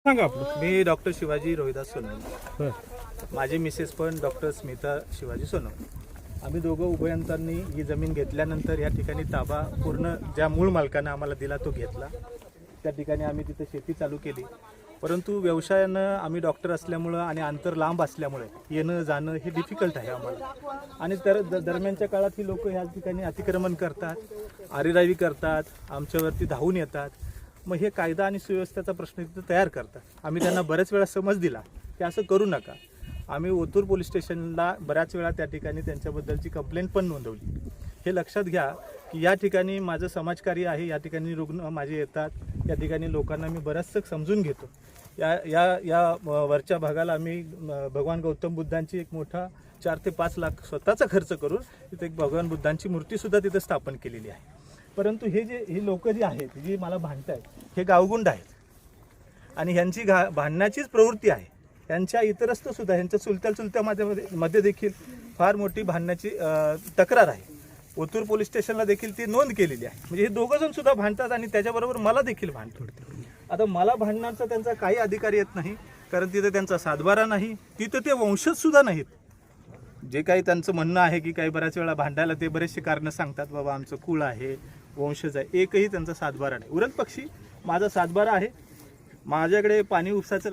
सांगा आपलं. मी डॉक्टर शिवाजी रोहिदास सोनवणे. बर. माझी मिसेस पण डॉक्टर स्मिता शिवाजी सोनवणे. आम्ही दोघं उभयंतांनी ही जमीन घेतल्यानंतर या ठिकाणी ताबा पूर्ण ज्या मूळ मालकानं आम्हाला दिला तो घेतला. त्या ठिकाणी आम्ही तिथं शेती चालू केली. परंतु व्यवसायानं आम्ही डॉक्टर असल्यामुळं आणि अंतर लांब असल्यामुळे येणं जाणं हे डिफिकल्ट आहे आम्हाला. आणि तर द- दरम्यानच्या काळात ही लोक ह्या ठिकाणी अतिक्रमण करतात आरेरावी करतात आमच्यावरती धावून येतात. मग हे कायदा आणि सुव्यवस्थेचा प्रश्न तिथं तयार करतात. आम्ही त्यांना बऱ्याच वेळा समज दिला की असं करू नका. आम्ही ओतूर पोलीस स्टेशनला बऱ्याच वेळा त्या ठिकाणी त्यांच्याबद्दलची कंप्लेंट पण नोंदवली. हे लक्षात घ्या की या ठिकाणी माझं समाजकार्य आहे या ठिकाणी रुग्ण माझे येतात या ठिकाणी लोकांना मी बरंचसं समजून घेतो. या या या वरच्या भागाला आम्ही भगवान गौतम बुद्धांची एक मोठा चार ते पाच लाख स्वतःचा खर्च करून तिथे एक भगवान बुद्धांची मूर्तीसुद्धा तिथं स्थापन केलेली आहे. परंतु हे जे ही लोक जी आहेत जी मला भांडतायत हे गावगुंड आहेत. आणि ह्यांची घा भांडण्याचीच प्रवृत्ती आहे. त्यांच्या इतरस्त सुद्धा ह्यांच्या चुलत्या चुलत्या मध्ये मध्ये देखील फार मोठी भांडण्याची तक्रार आहे. ओतूर पोलीस स्टेशनला देखील ती नोंद केलेली आहे. म्हणजे हे दोघं जण सुद्धा भांडतात आणि त्याच्याबरोबर मला देखील भांडतो आता मला भांडण्याचा त्यांचा काही अधिकार येत नाही कारण तिथे त्यांचा सातबारा नाही. तिथं ते वंशजसुद्धा नाहीत. जे काही त्यांचं म्हणणं आहे की काही बऱ्याच वेळा भांडायला ते बरेचसे कारणं सांगतात बाबा आमचं कुळ आहे वंशज आहे. एकही त्यांचा सातबारा नाही. उरत पक्षी माझा सातबारा आहे. माझ्याकडे पाणी उपसाचं